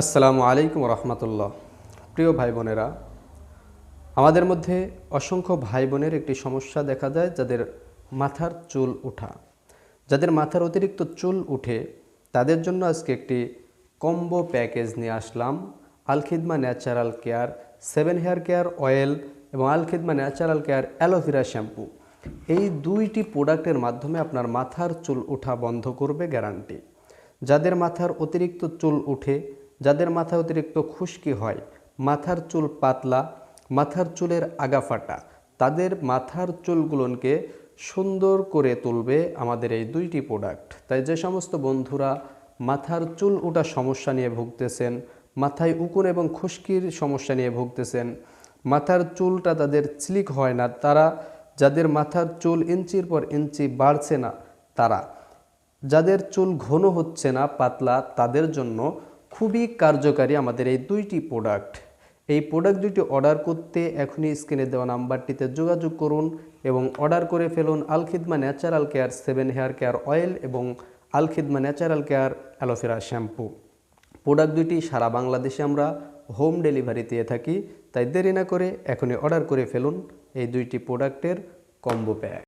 আসসালামু আলাইকুম রহমতুল্লাহ। প্রিয় ভাই বোনেরা আমাদের মধ্যে অসংখ্য ভাই বোনের একটি সমস্যা দেখা যায় যাদের মাথার চুল ওঠা যাদের মাথার অতিরিক্ত চুল উঠে, তাদের জন্য আজকে একটি কম্বো প্যাকেজ নিয়ে আসলাম। Alkhidma natural care, seven hair care oil এবং Alkhidma natural care aloe vera shampoo. এই দুইটি প্রোডাক্টের মাধ্যমে আপনার মাথার চুল ওঠা বন্ধ করবে গ্যারান্টি। যাদের মাথার অতিরিক্ত চুল উঠে যাদের মাথায় অতিরিক্ত খুশকি হয়, মাথার চুল পাতলা, মাথার চুলের আগা ফাটা তাদের মাথার চুলগুলোকে সুন্দর করে তুলবে আমাদের এই দুইটি প্রোডাক্ট তাই যে সমস্ত বন্ধুরা মাথার চুল ওঠা সমস্যা নিয়ে ভুগতেছেন, মাথায় উকুন এবং খুশকির সমস্যা নিয়ে ভুগতেছেন, মাথার চুলটা তাদের চিলিক হয় না, তারা যাদের মাথার চুল ইঞ্চির পর ইঞ্চি বাড়ছে না, তারা যাদের চুল ঘন হচ্ছে না, পাতলা, তাদের জন্য খুবই কার্যকারী আমাদের এই দুইটি প্রোডাক্ট এই প্রোডাক্ট দুইটি অর্ডার করতে এখনই স্ক্রিনে দেওয়া নাম্বারটিতে যোগাযোগ করুন এবং অর্ডার করে ফেলুন Alkhidma natural care seven hair care oil এবং Alkhidma natural care aloe vera shampoo product দুইটি সারা বাংলাদেশে আমরা হোম ডেলিভারি দিয়ে থাকি, তাই দেরি না করে এখনই অর্ডার করে ফেলুন এই দুইটি প্রোডাক্টের কম্বো প্যাক